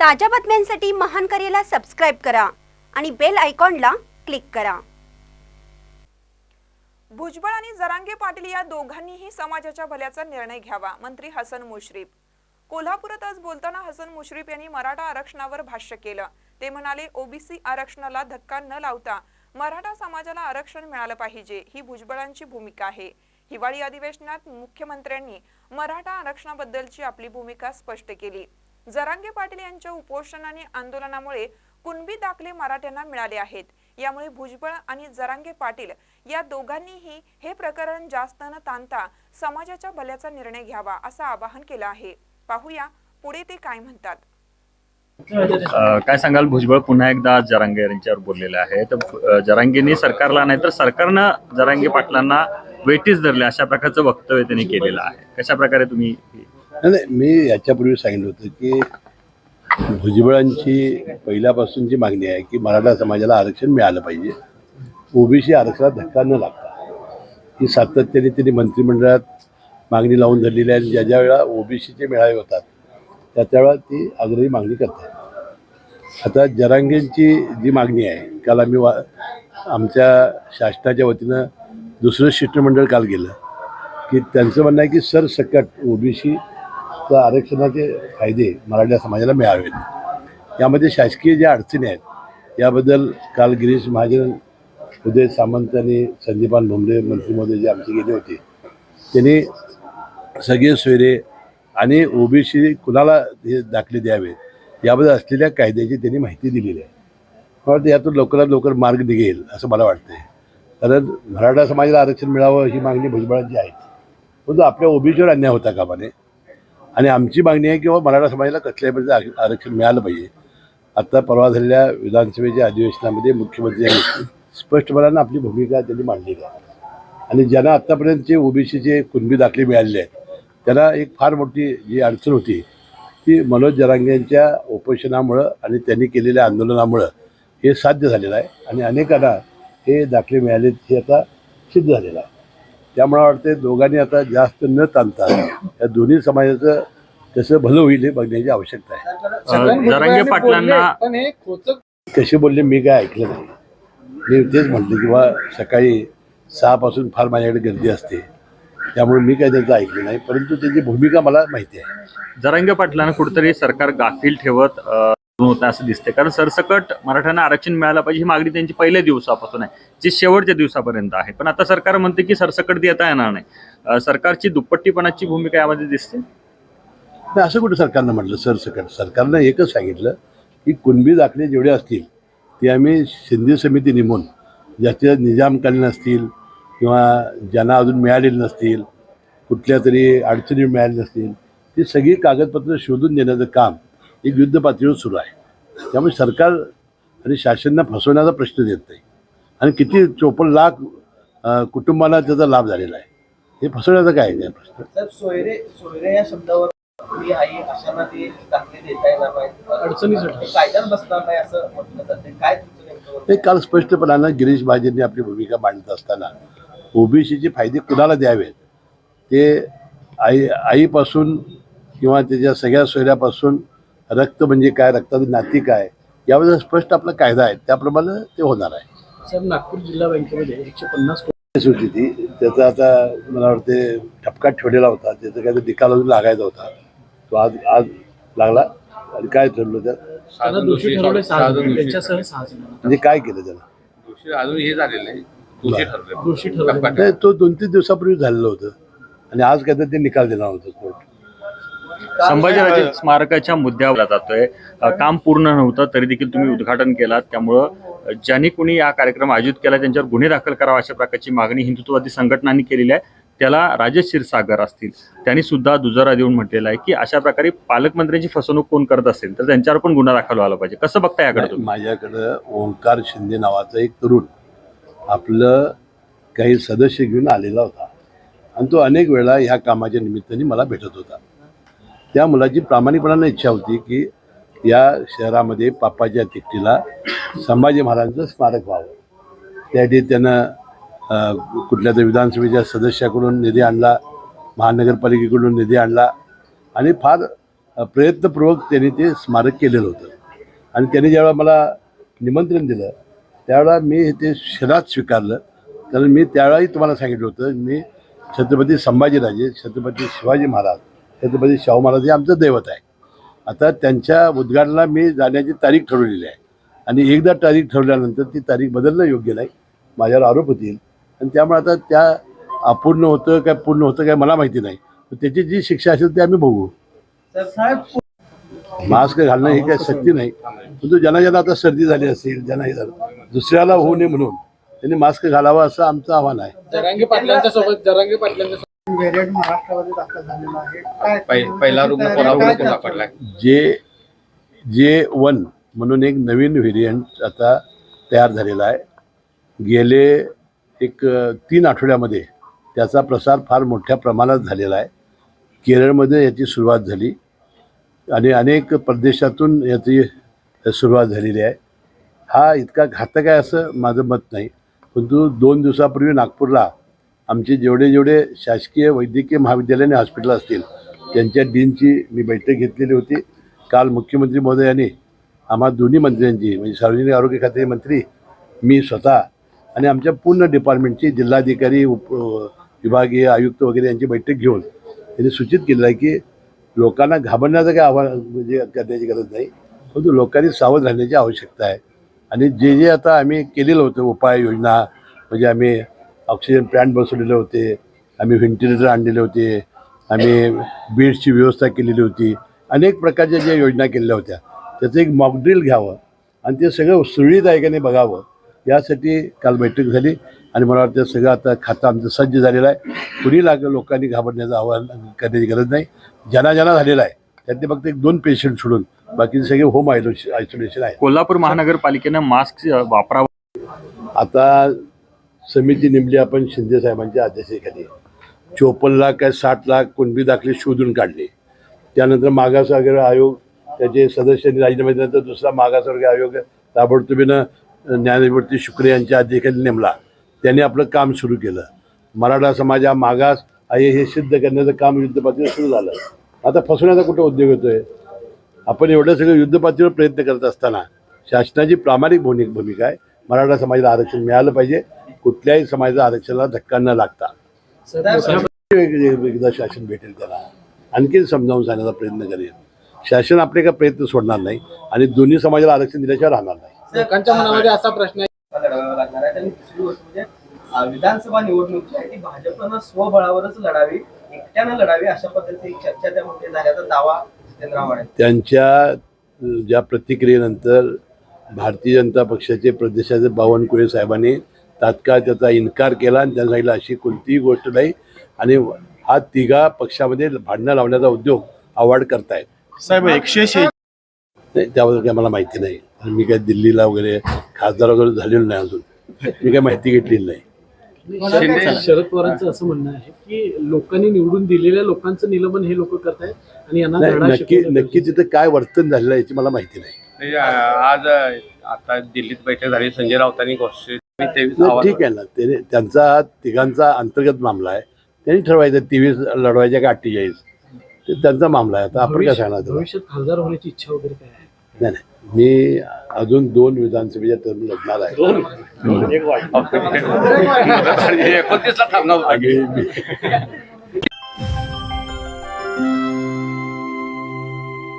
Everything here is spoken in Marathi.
ताज्या बातम्यांसाठी महान करेला सबस्क्राईब करा आणि बेल आयकॉनला क्लिक करा. भुजबळ आणि जरांगे पाटील या दोघांनीही समाजाच्या भल्याचा निर्णय घ्यावा मंत्री हसन मुश्रीफ. कोल्हापुरात आज बोलताना हसन मुश्रीफ यांनी मराठा आरक्षणावर भाष्य केलं. ते म्हणाले ओबीसी आरक्षणाला धक्का न लावता मराठा समाजाला आरक्षण मिळालं पाहिजे ही भुजबळांची भूमिका आहे. हिवाळी अधिवेशनात मुख्यमंत्र्यांनी मराठा आरक्षणाबद्दलची आपली भूमिका स्पष्ट केली. जरांगे पाटील यांच्या उपोषण आणि आंदोलनामुळे कुणबी दाखले मराठ्यांना मिळाले आहेत. यामुळे भुजबळ आणि जरांगे पाटील या दोघांनीही हे प्रकरण जास्त न ताणता समाजाच्या भल्याचा निर्णय घ्यावा असं आवाहन केलं आहे. पाहूया पुढे ते काय म्हणतात. काय सांगाल? भुजबळ पुन्हा एकदा जरांगे यांच्यावर बोललेले आहे. तर अ, जरांगेंनी सरकारला नाही तर सरकारनं जरांगे पाटलांना वेटीस धरले अशा प्रकारचं वक्तव्य त्यांनी केलेलं आहे. कशा प्रकारे तुम्ही नाही नाही, मी याच्यापूर्वी सांगितलं होतं की भुजबळांची पहिल्यापासूनची मागणी आहे की मराठा समाजाला आरक्षण मिळालं पाहिजे ओबीसी आरक्षणात धक्का न लागता. ही सातत्याने त्यांनी मंत्रिमंडळात मागणी लावून धरलेली आहे आणि ज्या ज्या वेळा ओबीसीचे मेळावे होतात त्या त्यावेळा ती आग्रही मागणी करतात. आता जरांगेंची जी मागणी आहे काल आम्ही वा आमच्या शासनाच्या वतीनं दुसरं शिष्टमंडळ काल गेलं की त्यांचं म्हणणं आहे की सरसकट ओबीसी तर आरक्षणाचे फायदे मराठा समाजाला मिळावेत. यामध्ये शासकीय ज्या अडचणी आहेत याबद्दल काल गिरीश महाजन उदय सामंत आणि संदीपान भुमरे मंत्रीमध्ये जे आमचे गेले होते त्यांनी सगळे सोयरे आणि ओबीसी कुणाला हे दाखले द्यावेत याबद्दल असलेल्या कायद्याची त्यांनी माहिती दिलेली आहे. मला वाटतं यातून लवकरात लवकर मार्ग निघेल असं मला वाटतंय. कारण मराठा समाजाला आरक्षण मिळावं ही मागणी भुजबळांची आहे. परंतु आपल्या ओबीसीवर अन्याय होता कामाने आणि आमची मागणी आहे की बाबा मराठा समाजाला कसल्याही प्रकारचं आर- आरक्षण मिळालं पाहिजे. आत्ता परवा झालेल्या विधानसभेच्या अधिवेशनामध्ये मुख्यमंत्र्यांनी स्पष्टपणानं आपली भूमिका त्यांनी मांडलेली आहे. आणि ज्यांना आत्तापर्यंतचे ओबीसीचे कुणबी दाखले मिळालेले आहेत त्यांना एक फार मोठी जी अडचण होती ती मनोज जरांग्यांच्या उपोषणामुळं आणि त्यांनी केलेल्या आंदोलनामुळं हे साध्य झालेलं आहे. आणि अनेकांना हे दाखले मिळाले हे आता सिद्ध झालेलं आहे. त्यामुळे वाटते दोघांनी आता जास्त न ताणता या दोन्ही समाजाचं कसं भलं होईल हे बघण्याची आवश्यकता आहे. अ, जरांगे पाटलांना पण खोचक कसे बोलले मी काय ऐकलं नाही. मी तेच म्हटलं की बा सकाळी सहापासून फार माझ्याकडे गर्दी असते. त्यामुळे मी काय त्यांचं ऐकलं नाही परंतु त्याची भूमिका मला माहिती आहे. जरांगे पाटलांना कुठेतरी सरकार गाफील ठेवत होता असं दिसते कारण सरसकट मराठ्यांना आरक्षण मिळालं पाहिजे ही मागणी त्यांची पहिल्या दिवसापासून आहे जी शेवटच्या दिवसापर्यंत आहे. पण आता सरकार म्हणते की सरसकट देता येणार नाही. सरकारची दुप्पट्टीपणाची भूमिका यामध्ये दिसते? नाही असं कुठं सरकारनं म्हटलं सरसकट? सरकारनं एकच सांगितलं की कुणबी दाखले जेवढे असतील ते आम्ही शिंदे समिती नेमून ज्याचे निजामकालीन असतील किंवा ज्यांना अजून मिळालेले नसतील कुठल्या तरी अडचणी मिळाल्या नसतील ती सगळी कागदपत्र शोधून देण्याचं काम एक युद्ध पातळीवर सुरू आहे. त्यामुळे सरकार आणि शासनाला फसवण्याचा प्रश्न देत नाही. आणि किती चोपन्न लाख कुटुंबाला त्याचा लाभ झालेला आहे. हे फसवण्याचा काय आहे प्रश्न सोयरे सोयरे या शब्दावर मी आई अशांना ते दाखले देता येणार नाही. अडचणीसाठी. ते कायद्यात बसणार नाही असं म्हटलं जाते. काय तुमचं नेमकं ते काल स्पष्टपणानं गिरीश महाजनने आपली भूमिका मांडत असताना ओबीसीचे फायदे कुणाला द्यावेत? ते आई आईपासून किंवा त्याच्या सगळ्या सोयऱ्यापासून रक्त म्हणजे काय रक्ताचं नाती काय याबद्दल स्पष्ट आपला कायदा आहे. त्याप्रमाणे ते होणार आहे. साहेब नागपूर जिल्हा बँकेमध्ये एकशे पन्नास होती ती. त्याचा आता मला वाटते ठपका ठेवलेला होता. त्याचा काहीतरी निकाल अजून लागायचा होता. तो आज आज लागला आणि काय ठरलं त्यात? म्हणजे काय केलं त्याला? अजून हे झालेलं आहे. तो दोन तीन दिवसापूर्वी झालेलं होतं. आणि आज काहीतरी ते निकाल देणार होतं कोर्ट. संभाजीराजे स्मारकाच्या मुद्द्यावर जातोय. काम पूर्ण नव्हतं तरी देखील तुम्ही उद्घाटन केलात. त्यामुळं ज्यांनी कुणी हा कार्यक्रम आयोजित केला त्यांच्यावर गुन्हे दाखल करावा अशा प्रकारची मागणी हिंदुत्ववादी संघटनांनी केलेली आहे. त्याला राजेश क्षीरसागर असतील त्यांनी सुद्धा दुजारा देऊन म्हटलेलं आहे की अशा प्रकारे पालकमंत्र्यांची फसवणूक कोण करत असेल तर त्यांच्यावर पण गुन्हा दाखल व्हायला पाहिजे. कसं बघता याकडे माझ्याकडं ओंकार शिंदे नावाचा एक तरुण आपलं काही सदस्य घेऊन आलेला होता. आणि तो अनेक वेळा ह्या कामाच्या निमित्ताने मला भेटत होता. त्या मुलाची प्रामाणिकपणाने इच्छा होती की या शहरामध्ये पापाच्या तिकटीला संभाजी महाराजांचं स्मारक व्हावं. त्यासाठी त्यानं कुठल्या तरी विधानसभेच्या सदस्याकडून निधी आणला महानगरपालिकेकडून निधी आणला आणि फार प्रयत्नपूर्वक त्यांनी ते स्मारक केलेलं होतं. आणि त्यांनी ज्यावेळा मला निमंत्रण दिलं त्यावेळा मी ते शरात स्वीकारलं. कारण मी त्यावेळाही तुम्हाला सांगितलं होतं मी छत्रपती संभाजीराजे छत्रपती शिवाजी महाराज छत्रपती शाहू महाराज हे आमचं दैवत आहे. आता त्यांच्या उद्घाटनाला मी जाण्याची तारीख ठरवलेली आहे. आणि एकदा तारीख ठरवल्यानंतर ती तारीख बदलणं योग्य नाही. माझ्यावर आरोप होतील. आणि त्यामुळे आता त्या अपूर्ण होतं काय पूर्ण होतं काय मला माहिती नाही. पण त्याची जी शिक्षा असेल ती आम्ही बघू. मास्क घालणं ही काही सक्ती नाही. परंतु ज्यांना ज्यांना आता सर्दी झाली असेल ज्यांना हे झालं दुसऱ्याला होऊ नये म्हणून त्यांनी मास्क घालावा असं आमचं आव्हान आहे. व्हेरियंट महाराष्ट्रामध्ये दाखल झालेला आहे. काय पहि- पहिला रुग्ण कोल्हापूरमधून सापडलाय जे जे वन म्हणून एक नवीन व्हेरियंट आता तयार झालेला आहे. गेले एक अ, तीन आठवड्यामध्ये त्याचा प्रसार फार मोठ्या प्रमाणात झालेला आहे. केरळमध्ये याची सुरुवात झाली आणि अनेक प्रदेशातून याची सुरुवात झालेली आहे. हा इतका घातक आहे असं माझं मत नाही. परंतु दोन दिवसापूर्वी नागपूरला आमचे जेवढे जेवढे शासकीय वैद्यकीय महाविद्यालय आणि हॉस्पिटल असतील त्यांच्या डीनची मी बैठक घेतलेली होती. काल मुख्यमंत्री महोदयांनी आम्हा दोन्ही मंत्र्यांची म्हणजे सार्वजनिक आरोग्य खात्याचे मंत्री मी स्वतः आणि आमच्या पूर्ण डिपार्टमेंटची जिल्हाधिकारी उप विभागीय आयुक्त वगैरे यांची बैठक घेऊन त्यांनी सूचित केलेलं आहे की लोकांना घाबरण्याचं काही आव्हान म्हणजे करण्याची गरज नाही परंतु लोकांनी सावध राहण्याची आवश्यकता आहे. आणि जे जे आता आम्ही केलेलं होतं उपाययोजना म्हणजे आम्ही ऑक्सिजन प्लॅन्ट बसवलेले होते. आम्ही व्हेंटिलेटर आणलेले होते. आम्ही बेड्सची व्यवस्था केलेली होती. अनेक प्रकारच्या ज्या योजना केलेल्या होत्या. त्याचं एक मॉकड्रिल घ्यावं आणि ते सगळं सुरळीत आहे का नाही बघावं. यासाठी काल बैठक झाली आणि मला वाटतं सगळं आता खातं आमचं सज्ज झालेलं आहे. कुणी लाग लोकांनी घाबरण्याचं आवाहन करण्याची गरज नाही. ज्यांना ज्यांना झालेला आहे त्यातले फक्त एक दोन पेशंट सोडून बाकी सगळे होम आयसोलेशन आहे कोल्हापूर महानगरपालिकेनं मास्क वापरावं आता समिती नेमली आपण शिंदे साहेबांच्या अध्यक्षतेखाली चोपन्न लाख काय साठ लाख कुणबी दाखले शोधून काढले. त्यानंतर मागासवर्ग आयोग त्याचे सदस्यांनी राजीनामा दिल्यानंतर दुसरा मागासवर्ग आयोग ताबडतोबीनं न्यायमूर्ती शुक्रे यांच्या अध्यक्षाने नेमला. त्यांनी आपलं काम सुरू केलं. मराठा समाज हा मागास आहे हे सिद्ध करण्याचं काम युद्धपातळीवर सुरू झालं. आता फसवण्याचा कुठं उद्योग होतो आहे आपण एवढं सगळं युद्धपातळीवर प्रयत्न करत असताना शासनाची प्रामाणिक भूमिक भूमिका आहे. मराठा समाजाला आरक्षण मिळालं पाहिजे. कुठल्याही समाजाला आरक्षणाला धक्का न लागता. एक- एकदा शासन भेटेल त्याला. आणखी समजावून सांगण्याचा प्रयत्न करेल शासन आपले का प्रयत्न सोडणार नाही आणि दोन्ही समाजाला आरक्षण दिल्याशिवाय राहणार नाही. लोकांच्या मनामध्ये असा प्रश्न आहे. विधानसभा निवडणूक जी आहे ती भाजपनं स्वबळावरच लढावी एकट्यानं लढावी अशा पद्धतीची चर्चा त्यामध्ये झाल्याचा दावा जितेंद्र आव्हाड यांनी त्यांच्या ज्या प्रतिक्रियेनंतर भारतीय जनता पक्षाचे प्रदेशाचे बावनकुळे साहेबांनी तात्काळ त्याचा इन्कार केला आणि त्यांना सांगितलं अशी कोणतीही गोष्ट नाही. आणि हा तिघा पक्षामध्ये भांडणं लावण्याचा उद्योग आवाड करतायत. साहेब एकशे नाही त्याबद्दल काही मला माहिती नाही. आणि मी काय दिल्लीला वगैरे खासदार वगैरे झालेलो नाही अजून. मी काय माहिती घेतलेली नाही. शरद पवारांचं असं म्हणणं आहे की लोकांनी निवडून दिलेल्या लोकांचं निलंबन हे लोक करतायत आणि यांना धडा नक्की शिकवलं नक्की तिथं काय वर्तन झालेलं आहे याची मला माहिती नाही. आज आता दिल्लीत बैठक झाली. संजय राऊतांनी घोषित ठीक आहे ना. त्याने त्यांचा तिघांचा अंतर्गत मामला आहे. त्यांनी ठरवायचं तेवीस लढवायच्या का अठ्ठेचाळीस ते त्यांचा मामला आहे. आता आपण काय सांगणार? भविष्यात खासदार होण्याची इच्छा वगैरे काय आहे? नाही नाही. मी अजून दोन विधानसभेच्या टर्म लढणार आहे. एकोणतीसला थांबणार